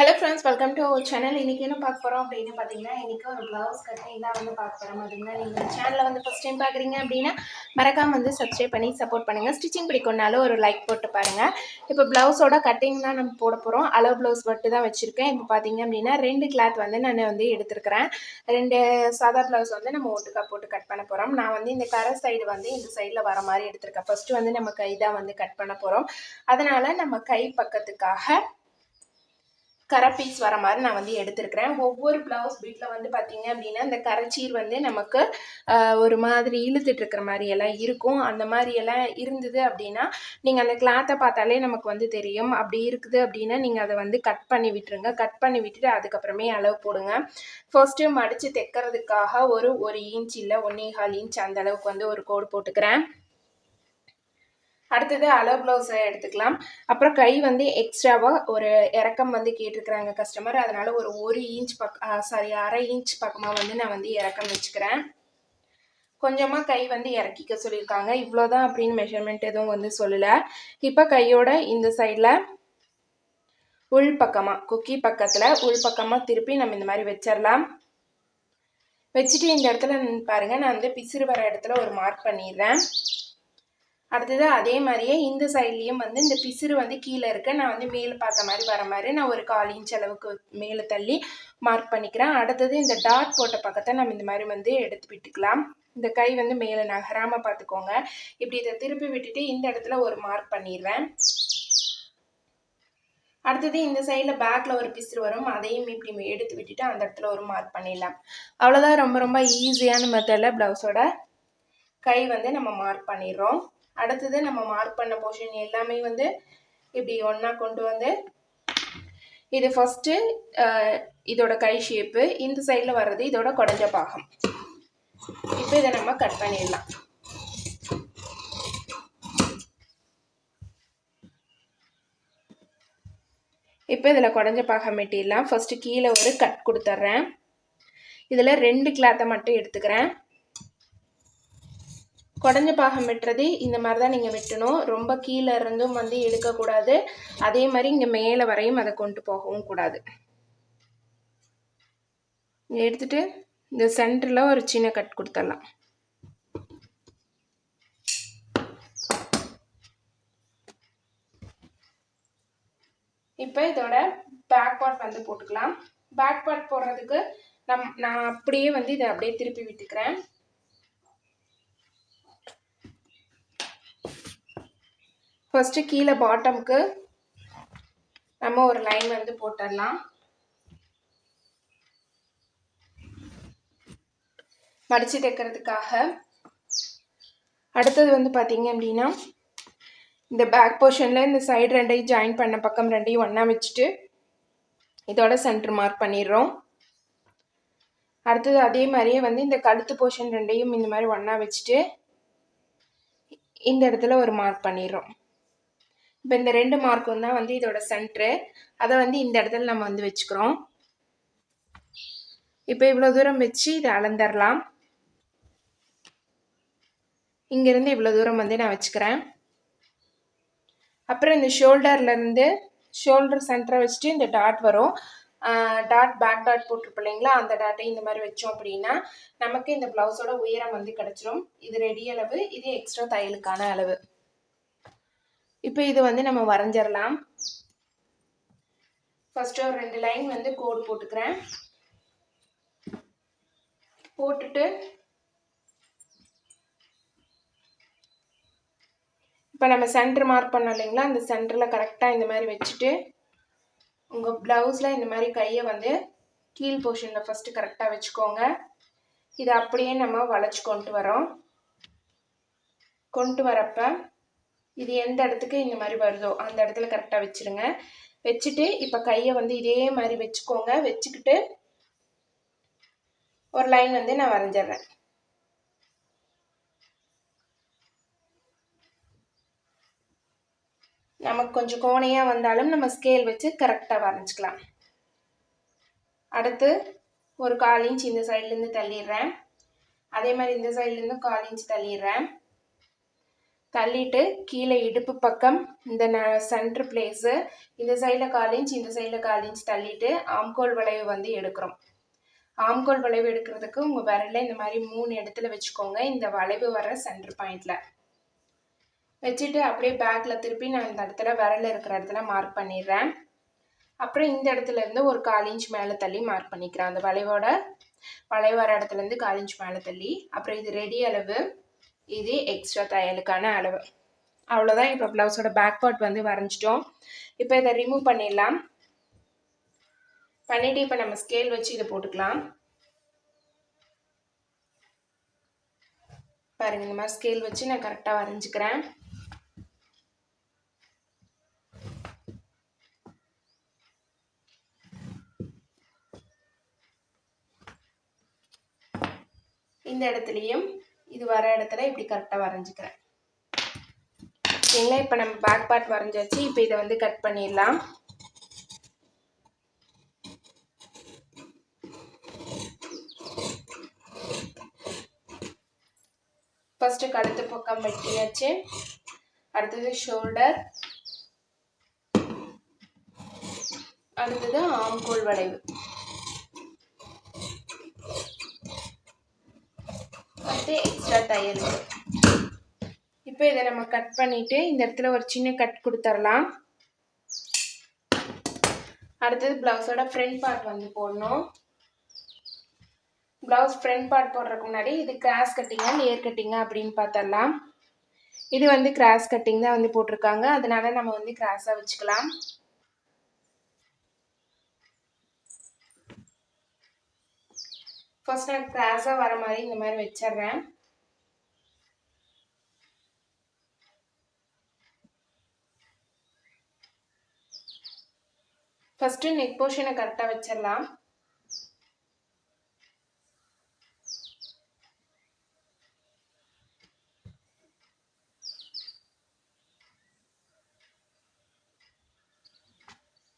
Hello friends welcome to our channel இன்றைக்கி என்ன பார்க்க போகிறோம் அப்படின்னு பார்த்தீங்கன்னா இன்றைக்கி ஒரு ப்ளவுஸ் கட்டிங் தான் வந்து பார்க்க போகிறோம் அப்படின்னா நீங்கள் சேனலில் வந்து ஃபஸ்ட் டைம் பார்க்குறீங்க அப்படின்னா மறக்காமல் வந்து சப்ஸ்கிரைப் பண்ணி சப்போர்ட் பண்ணுங்கள் ஸ்டிச்சிங் பிடிக்கும்னாலும் ஒரு லைக் போட்டு பாருங்கள் இப்போ ப்ளவுஸோட கட்டிங் தான் நம்ம போட போகிறோம் அளவு ப்ளவுஸ் மட்டும் தான் வச்சுருக்கேன். இப்போ பார்த்தீங்க அப்படின்னா ரெண்டு கிளாத் வந்து நான் வந்து எடுத்துருக்கிறேன். ரெண்டு சாதா ப்ளவுஸ் வந்து நம்ம ஒட்டுக்கா போட்டு கட் பண்ண போகிறோம் நான் வந்து இந்த கரை சைடு வந்து இந்த சைடில் வர மாதிரி எடுத்திருக்கேன். ஃபஸ்ட்டு வந்து நம்ம கை தான் வந்து கட் பண்ண போகிறோம் அதனால் நம்ம கை பக்கத்துக்காக கரை பீஸ் வர மாதிரி நான் வந்து எடுத்திருக்கிறேன். ஒவ்வொரு ப்ளவுஸ் பீட்டில் வந்து பார்த்தீங்க அப்படின்னா இந்த கரைச்சீர் வந்து நமக்கு ஒரு மாதிரி இழுத்துட்டு இருக்கிற மாதிரி எல்லாம் இருக்கும். அந்த மாதிரி எல்லாம் இருந்தது அப்படின்னா நீங்கள் அந்த கிளாத்தை பார்த்தாலே நமக்கு வந்து தெரியும். அப்படி இருக்குது அப்படின்னா நீங்கள் அதை வந்து கட் பண்ணி விட்டுருங்க. கட் பண்ணி விட்டுட்டு அதுக்கப்புறமே அளவு போடுங்க. ஃபர்ஸ்ட்டு மடித்து தைக்கிறதுக்காக ஒரு ஒரு இன்ச் இல்லை ஒன்னேகால் இன்ச் அந்த அளவுக்கு வந்து ஒரு கோடு போட்டுக்கிறேன். அடுத்தது அலோ ப்ளவுஸை எடுத்துக்கலாம். அப்புறம் கை வந்து எக்ஸ்ட்ராவாக ஒரு இறக்கம் வந்து கேட்டிருக்கிறாங்க கஸ்டமர் அதனால் ஒரு ஒரு இன்ச் பக் சாரி அரை இன்ச் பக்கமாக வந்து நான் வந்து இறக்கம் வச்சுக்கிறேன். கொஞ்சமாக கை வந்து இறக்கிக்க சொல்லியிருக்காங்க. இவ்வளோதான் அப்படின்னு மெஷர்மெண்ட் எதுவும் வந்து சொல்லலை. இப்போ கையோட இந்த சைடில் உள் பக்கமாக குக்கி பக்கத்தில் உள் பக்கமாக திருப்பி நம்ம இந்த மாதிரி வச்சிடலாம் வச்சுட்டு இந்த இடத்துல பாருங்கள் நான் வந்து பிசிறு வர இடத்துல ஒரு மார்க் பண்ணிடுறேன். அடுத்தது அதே மாதிரியே இந்த சைட்லேயும் வந்து இந்த பிசிறு வந்து கீழே இருக்க நான் வந்து மேலே பார்த்த மாதிரி வர மாதிரி நான் ஒரு கால் இன்ச் அளவுக்கு மேலே தள்ளி மார்க் பண்ணிக்கிறேன். அடுத்தது இந்த டாட் போட்ட பக்கத்தை நம்ம இந்த மாதிரி வந்து எடுத்து விட்டுக்கலாம். இந்த கை வந்து மேலே நகராமல் பார்த்துக்கோங்க. இப்படி இதை திருப்பி விட்டுட்டு இந்த இடத்துல ஒரு மார்க் பண்ணிடுறேன். அடுத்தது இந்த சைடில் பேக்கில் ஒரு பிசுறு வரும். அதையும் இப்படி எடுத்து விட்டுட்டு அந்த இடத்துல ஒரு மார்க் பண்ணிடலாம். அவ்வளோதான் ரொம்ப ரொம்ப ஈஸியான மெத்தடில் ப்ளவுஸோட கை வந்து நம்ம மார்க் பண்ணிடுறோம். அடுத்தது நம்ம மார்க் பண்ண போர்ஷன் எல்லாமே வந்து இப்படி ஒன்றா கொண்டு வந்து இது ஃபஸ்ட்டு இதோட கை ஷேப்பு இந்த சைடில் வர்றது இதோட குடஞ்ச பாகம். இப்போ இதை நம்ம கட் பண்ணிடலாம். இப்போ இதில் குடஞ்ச பாகம் வெட்டிடலாம். ஃபஸ்ட்டு கீழே ஒரு கட் கொடுத்துட்றேன் இதில் ரெண்டு கிளாத்தை மட்டும் எடுத்துக்கிறேன். குடஞ்ச பாகம் வெட்டுறது இந்த மாதிரி தான் நீங்கள் வெட்டணும். ரொம்ப கீழே இருந்தும் வந்து எடுக்கக்கூடாது. அதே மாதிரி இங்கே மேலே வரையும் அதை கொண்டு போகவும் கூடாது. எடுத்துட்டு இந்த சென்டரில் ஒரு சின்ன கட் கொடுத்துடலாம். இப்போ இதோட பேக் பார்ட் வந்து போட்டுக்கலாம். பேக் பார்ட் போடுறதுக்கு நம் நான் அப்படியே வந்து இதை அப்படியே திருப்பி விட்டுக்கிறேன். ஃபஸ்ட்டு கீழே பாட்டம்க்கு நம்ம ஒரு லைன் வந்து போட்டுடலாம். மடித்து தைக்கிறதுக்காக. அடுத்தது வந்து பார்த்தீங்க அப்படின்னா இந்த பேக் போர்ஷனில் இந்த சைடு ரெண்டையும் ஜாயின் பண்ண பக்கம் ரெண்டையும் ஒன்றா வச்சுட்டு இதோட சென்டர் மார்க் பண்ணிடுறோம். அடுத்தது அதே மாதிரியே வந்து இந்த கழுத்து போர்ஷன் ரெண்டையும் இந்த மாதிரி ஒன்றா வச்சுட்டு இந்த இடத்துல ஒரு மார்க் பண்ணிடுறோம். இப்போ இந்த ரெண்டு மார்க்கும் தான் வந்து இதோட சென்ட்ரு அதை வந்து இந்த இடத்துல நம்ம வந்து வச்சுக்கிறோம். இப்போ இவ்வளோ தூரம் வச்சு இதை அளந்துடலாம் இங்கேருந்து இவ்வளோ தூரம் வந்து நான் வச்சுக்கிறேன். அப்புறம் இந்த ஷோல்டர்லேருந்து ஷோல்டர் சென்டரை வச்சுட்டு இந்த டாட் வரும். டாட் பேக் டாட் போட்டிருப்போம் இல்லைங்களா? அந்த டாட்டை இந்த மாதிரி வச்சோம் அப்படின்னா நமக்கு இந்த ப்ளவுஸோட உயரம் வந்து கிடச்சிரும். இது ரெடி அளவு இது எக்ஸ்ட்ரா தையலுக்கான அளவு. இப்போ இது வந்து நம்ம வரைஞ்சிடலாம் ஃபஸ்ட்டு ஒரு ரெண்டு லைன் வந்து கோடு போட்டுக்கிறேன். போட்டுட்டு இப்போ நம்ம சென்டர் மார்க் பண்ணோம் இல்லைங்களா? அந்த சென்டரில் கரெக்டாக இந்த மாதிரி வச்சுட்டு உங்கள் ப்ளவுஸில் இந்த மாதிரி கையை வந்து கீழ் போர்ஷனில் ஃபஸ்ட்டு கரெக்டாக வச்சுக்கோங்க. இதை அப்படியே நம்ம வளைச்சி கொண்டு வரோம். கொண்டு வரப்போ இது எந்த இடத்துக்கு இந்த மாதிரி வருதோ அந்த இடத்துல கரெக்டாக வச்சுருங்க. வச்சுட்டு இப்போ கையை வந்து இதே மாதிரி வச்சுக்கோங்க. வச்சுக்கிட்டு ஒரு லைன் வந்து நான் வரைஞ்சிடுறேன். நமக்கு கொஞ்சம் கோணையாக வந்தாலும் நம்ம ஸ்கேல் வச்சு கரெக்டாக வரைஞ்சிக்கலாம். அடுத்து ஒரு கால் இன்ச் இந்த சைட்லேருந்து தள்ளிடுறேன். அதே மாதிரி இந்த சைட்லேருந்து கால் இன்ச் தள்ளிடுறேன். தள்ளிட்டு கீழே இடுப்பு பக்கம் இந்த ந சென்ட்ரு பிளேஸு இந்த சைடில் கால் இன்ச் இந்த சைடில் கால் இன்ச் தள்ளிட்டு ஆம்கோல் வளைவு வந்து எடுக்கிறோம். ஆம்கோல் வளைவு எடுக்கிறதுக்கு உங்கள் விரலில் இந்த மாதிரி மூணு இடத்துல வச்சுக்கோங்க. இந்த வளைவு வர சென்ட்ரு பாயிண்டில் வச்சுட்டு அப்படியே பேக்கில் திருப்பி நான் இந்த இடத்துல விரல் இருக்கிற இடத்துல மார்க் பண்ணிடுறேன். அப்புறம் இந்த இடத்துல இருந்து ஒரு கால் இன்ச் மேலே தள்ளி மார்க் பண்ணிக்கிறேன். அந்த வளைவோட வளைவு வர இடத்துலேருந்து கால் இன்ச் மேலே தள்ளி. அப்புறம் இது ரெடி அளவு. இது எக்ஸ்ட்ரா தையலுக்கான அளவு. அவ்வளோதான் இப்போ ப்ளவுஸோட பேக் பார்ட் வந்து வரைஞ்சிட்டோம். இப்போ இதை ரிமூவ் பண்ணிடலாம். பண்ணிவிட்டு இப்போ நம்ம ஸ்கேல் வச்சு இதை போட்டுக்கலாம். பாருங்க இந்த மாதிரி ஸ்கேல் வச்சு நான் கரெக்டாக வரைஞ்சிக்கிறேன். இந்த இடத்துலையும் இது வர இடத்துல இப்படி கரெக்டாக வரைஞ்சிக்கிறேன். ஓகேங்களா இப்போ நம்ம பேக் பார்ட் வரைஞ்சாச்சு. இப்போ இதை வந்து கட் பண்ணிடலாம். ஃபஸ்ட்டு கழுத்து பக்கம் வெட்டியாச்சு. அடுத்தது ஷோல்டர் அடுத்தது ஆம்கோல் வளைவு. வந்து எக்ஸ்ட்ரா தையல் இப்போ இதை நம்ம கட் பண்ணிவிட்டு இந்த இடத்துல ஒரு சின்ன கட் கொடுத்துர்லாம். அடுத்தது ப்ளவுஸோட ஃப்ரண்ட் பார்ட் வந்து போடணும். ப்ளவுஸ் ஃப்ரண்ட் பார்ட் போடுறதுக்கு முன்னாடி இது கிராஸ் கட்டிங்கா லேயர் கட்டிங்கா அப்படின்னு பார்த்தரலாம் இது வந்து கிராஸ் கட்டிங் தான் வந்து போட்டிருக்காங்க. அதனால நம்ம வந்து கிராஸாக வச்சுக்கலாம். ஃபஸ்ட் நான் கிராஸாக வர மாதிரி இந்த மாதிரி வச்சிடுறேன். ஃபஸ்ட்டு நெக் போர்ஷனை கரெக்டாக வச்சிடலாம்.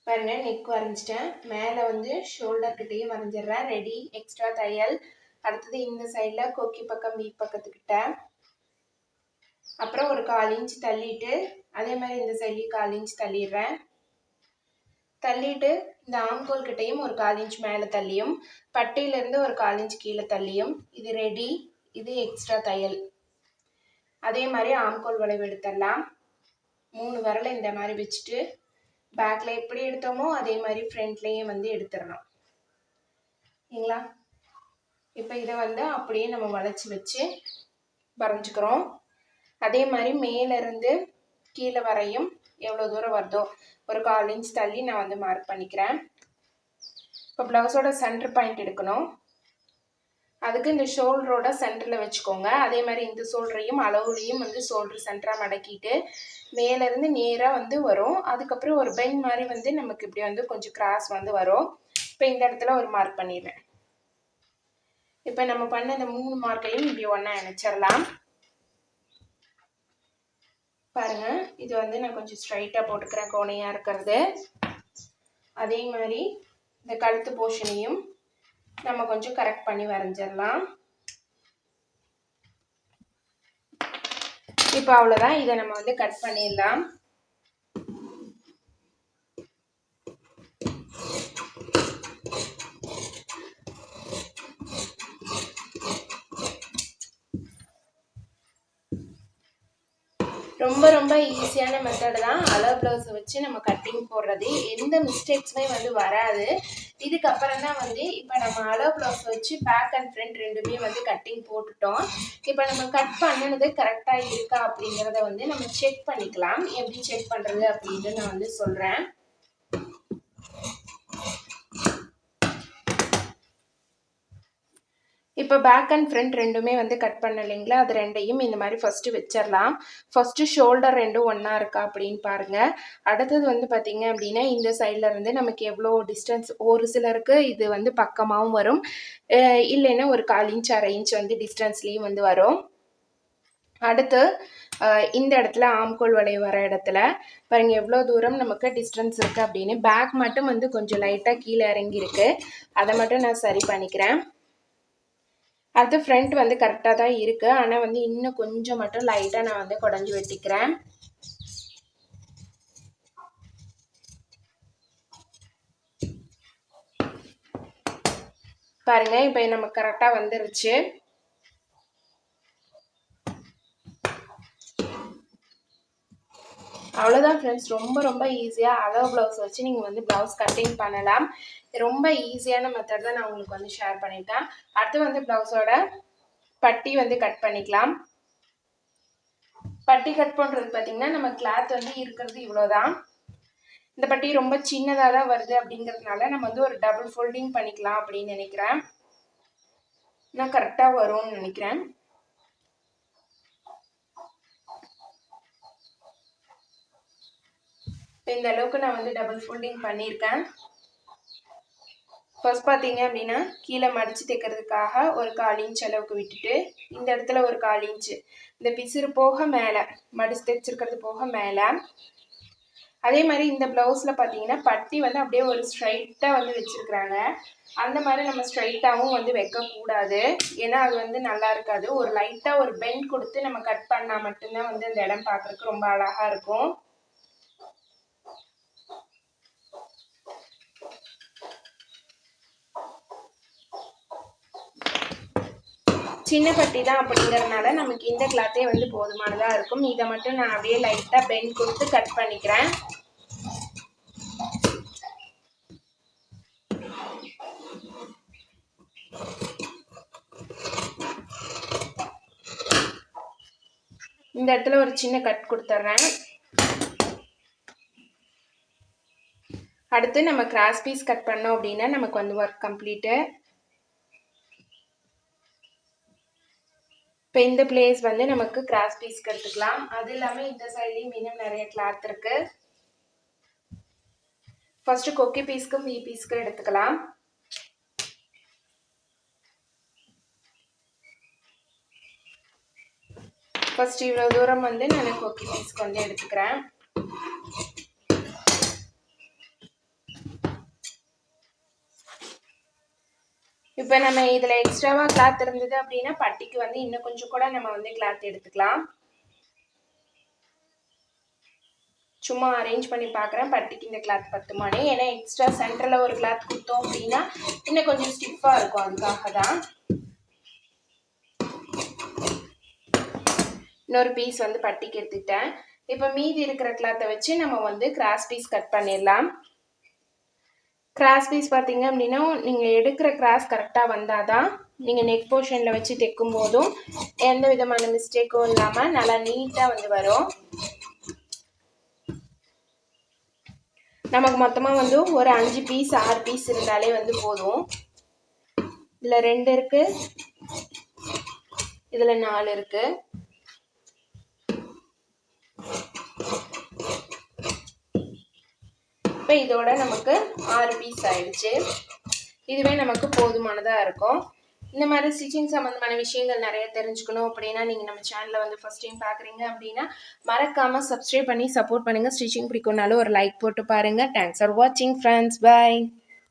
பாருங்கள் நெக் வரைஞ்சிட்டேன். மேலே வந்து ஷோல்டர்கிட்டையும் வரைஞ்சிடுறேன். ரெடி எக்ஸ்ட்ரா தையல். அடுத்தது இந்த சைடில் கொக்கி பக்கம் பீ பக்கத்துக்கிட்ட. அப்புறம் ஒரு கால் இன்ச் தள்ளிட்டு அதே மாதிரி இந்த சைட்லேயும் கால் இன்ச் தள்ளிடுறேன். தள்ளிட்டு இந்த ஆம்கோல் கிட்டையும் ஒரு கால் இன்ச் மேலே தள்ளியும் பட்டியிலேருந்து ஒரு கால் இன்ச் கீழே தள்ளியும். இது ரெடி இது எக்ஸ்ட்ரா தையல். அதே மாதிரி ஆம்கோல் வளைவு எடுத்துடலாம். மூணு விரலை இந்த மாதிரி வச்சுட்டு பேக்கில் எப்படி எடுத்தோமோ அதே மாதிரி ஃப்ரண்ட்லேயும் வந்து எடுத்துடணும். சரிங்களா இப்போ இதை வந்து அப்படியே நம்ம வளைச்சி வச்சு வரைஞ்சிக்கிறோம். அதே மாதிரி மேலேருந்து கீழே வரையும் எவ்வளோ தூரம் வருதோ ஒரு கால் இன்ச் தள்ளி நான் வந்து மார்க் பண்ணிக்கிறேன். இப்போ ப்ளவுஸோட சென்டர் பாயிண்ட் எடுக்கணும். அதுக்கு இந்த ஷோல்டரோட சென்டரில் வச்சுக்கோங்க. அதே மாதிரி இந்த ஷோல்டரையும் அளவுலையும் வந்து ஷோல்டர் சென்டராக மடக்கிட்டு மேலேருந்து நேராக வந்து வரும். அதுக்கப்புறம் ஒரு பென் மாதிரி வந்து நமக்கு இப்படி வந்து கொஞ்சம் கிராஸ் வந்து வரும். இப்போ இந்த இடத்துல ஒரு மார்க் பண்ணிடுறேன். இப்போ நம்ம பண்ண இந்த மூணு மார்க்கையும் இப்படி ஒன்றா இணைச்சிடலாம். பாருங்க இது வந்து நான் கொஞ்சம் ஸ்ட்ரைட்டாக போட்டுக்கிறேன் கோணையாக இருக்கிறது. அதே மாதிரி இந்த கழுத்து போர்ஷனையும் நம்ம கொஞ்சம் கரெக்ட் பண்ணி வரைஞ்சிடலாம். இப்போ அவ்வளோதான் இதை நம்ம வந்து கட் பண்ணிடலாம். ரொம்ப ரொம்ப ஈஸியான மெத்தடு தான். அளவு ப்ளவுஸை வச்சு நம்ம கட்டிங் போடுறது. எந்த மிஸ்டேக்ஸுமே வந்து வராது. இதுக்கப்புறம் தான் வந்து இப்போ நம்ம அளவு ப்ளவுஸ் வச்சு பேக் அண்ட் ஃப்ரண்ட் ரெண்டுமே வந்து கட்டிங் போட்டுட்டோம். இப்போ நம்ம கட் பண்ணினது கரெக்டாக இருக்கா அப்படிங்கிறத வந்து நம்ம செக் பண்ணிக்கலாம். எப்படி செக் பண்ணுறது அப்படின்னு நான் வந்து சொல்கிறேன் இப்போ பேக் அண்ட் ஃப்ரண்ட் ரெண்டுமே வந்து கட் பண்ணலைங்களா அது ரெண்டையும் இந்த மாதிரி ஃபஸ்ட்டு வச்சிடலாம் ஃபஸ்ட்டு ஷோல்டர் ரெண்டும் ஒன்றா இருக்கா அப்படின்னு பாருங்கள் அடுத்தது வந்து பார்த்திங்க அப்படின்னா இந்த சைடில் இருந்து நமக்கு எவ்வளோ டிஸ்டன்ஸ் ஒரு சிலருக்கு இது வந்து பக்கமாகவும் வரும். இல்லைன்னா ஒரு கால் இன்ச் அரை இன்ச் வந்து டிஸ்டன்ஸ்லேயும் வந்து வரும். அடுத்து இந்த இடத்துல ஆம்கோல் வளை வர இடத்துல பாருங்கள் எவ்வளோ தூரம் நமக்கு டிஸ்டன்ஸ் இருக்குது அப்படின்னு. பேக் மட்டும் வந்து கொஞ்சம் லைட்டாக கீழே இறங்கியிருக்கு. அதை மட்டும் நான் சரி பண்ணிக்கிறேன். அது ஃப்ரண்ட் வந்து கரெக்டாக தான் இருக்குது ஆனால் வந்து இன்னும் கொஞ்சம் மட்டும் லைட்டாக நான் வந்து குடஞ்சி வெட்டிக்கிறேன். பாருங்கள் இப்போ நமக்கு கரெக்டாக வந்துருச்சு. அவ்வளோதான் ஃப்ரெண்ட்ஸ் ரொம்ப ரொம்ப ஈஸியாக அளவு ப்ளவுஸ் வச்சு நீங்கள் வந்து ப்ளவுஸ் கட்டிங் பண்ணலாம். ரொம்ப ஈஸியான மெத்தட் தான் நான் உங்களுக்கு வந்து ஷேர் பண்ணிட்டேன். அடுத்து வந்து ப்ளவுஸோட பட்டி வந்து கட் பண்ணிக்கலாம். பட்டி கட் பண்ணுறது பார்த்திங்கன்னா நம்ம கிளாத் வந்து இருக்கிறது இவ்வளோதான் இந்த பட்டி ரொம்ப சின்னதாக தான் வருது அப்படிங்கிறதுனால நம்ம வந்து ஒரு டபுள் ஃபோல்டிங் பண்ணிக்கலாம் அப்படின்னு நினைக்கிறேன். நான் கரெக்டாக வரும்னு நினைக்கிறேன். இப்போ இந்த அளவுக்கு நான் வந்து டபுள் ஃபோல்டிங் பண்ணியிருக்கேன். ஃபர்ஸ்ட் பார்த்தீங்க அப்படின்னா கீழே மடித்து தைக்கிறதுக்காக ஒரு கால் இன்ச் அளவுக்கு விட்டுட்டு இந்த இடத்துல ஒரு கால் இன்ச்சு இந்த பிசுறு போக மேலே மடித்து தைச்சிருக்கிறது போக மேலே. அதே மாதிரி இந்த ப்ளவுஸில் பார்த்தீங்கன்னா பட்டி வந்து அப்படியே ஒரு ஸ்ட்ரைட்டாக வந்து வச்சுருக்குறாங்க. அந்த மாதிரி நம்ம ஸ்ட்ரைட்டாகவும் வந்து வைக்கக்கூடாது. ஏன்னா அது வந்து நல்லா இருக்காது. ஒரு லைட்டாக ஒரு பெண்ட் கொடுத்து நம்ம கட் பண்ணால் மட்டும்தான் வந்து அந்த இடம் பார்க்குறதுக்கு ரொம்ப அழகாக இருக்கும். சின்ன பட்டி தான் அப்படிங்கிறதுனால நமக்கு இந்த கிளாத்தே வந்து போதுமானதாக இருக்கும். இதை மட்டும் நான் அப்படியே லைட்டாக பெண்ட் கொடுத்து கட் பண்ணிக்கிறேன். இந்த இடத்துல ஒரு சின்ன கட் கொடுத்துட்றேன். அடுத்து நம்ம கிராஸ் பீஸ் கட் பண்ணோம் அப்படின்னா நமக்கு வந்து ஒர்க் கம்ப்ளீட்டு இப்போ இந்த பிளேஸ் வந்து நமக்கு கிராஸ் பீஸ்க்கு எடுத்துக்கலாம். அது இல்லாமல் இந்த சைட்லேயும் இன்னும் நிறைய கிளாத் இருக்கு. ஃபர்ஸ்ட் கொக்கி பீஸ்க்கும் வி பீஸ்க்கும் எடுத்துக்கலாம். ஃபர்ஸ்ட் இவ்வளோ தூரம் வந்து நான் கொக்கி பீஸ்க்கு வந்து எடுத்துக்கிறேன். இப்போ நம்ம இதில் எக்ஸ்ட்ராவாக கிளாத் இருந்தது அப்படின்னா பட்டிக்கு வந்து இன்னும் கொஞ்சம் கூட நம்ம வந்து கிளாத் எடுத்துக்கலாம். சும்மா அரேஞ்ச் பண்ணி பார்க்குறேன் பட்டிக்கு இந்த கிளாத் பத்துமானே. ஏன்னா எக்ஸ்ட்ரா சென்டரில் ஒரு கிளாத் கொடுத்தோம் அப்படின்னா இன்னும் கொஞ்சம் ஸ்டிஃபாக இருக்கும். அதுக்காக தான். இன்னொரு பீஸ் வந்து பட்டிக்கு எடுத்துக்கிட்டேன். இப்போ மீதி இருக்கிற கிளாத்தை வச்சு நம்ம வந்து கிராஸ் பீஸ் கட் பண்ணிடலாம். கிராஸ் பீஸ் பார்த்தீங்க அப்படின்னா நீங்கள் எடுக்கிற கிராஸ் கரெக்டாக வந்தால் தான் நீங்கள் நெக் போர்ஷனில் வச்சு தைக்கும் போதும் எந்த விதமான மிஸ்டேக்கும் இல்லாமல் நல்லா நீட்டாக வந்து வரும். நமக்கு மொத்தமாக வந்து ஒரு அஞ்சு பீஸ் ஆறு பீஸ் இருந்தாலே வந்து போதும். இதில் ரெண்டு இருக்குது இதில் நாலு இருக்குது அப்போ இதோட நமக்கு ஆறு பீஸ் ஆயிடுச்சு. இதுவே நமக்கு போதுமானதாக இருக்கும். இந்த மாதிரி ஸ்டிச்சிங் சம்மந்தமான விஷயங்கள் நிறைய தெரிஞ்சுக்கணும் அப்படின்னா நீங்கள் நம்ம சேனலில் வந்து ஃபஸ்ட் டைம் பார்க்குறீங்க அப்படின்னா மறக்காமல் சப்ஸ்கிரைப் பண்ணி சப்போர்ட் பண்ணுங்கள் ஸ்டிச்சிங் பிடிக்கும்னாலும் ஒரு லைக் போட்டு பாருங்கள் தேங்க்ஸ் ஃபார் வாட்சிங் ஃப்ரெண்ட்ஸ் பாய்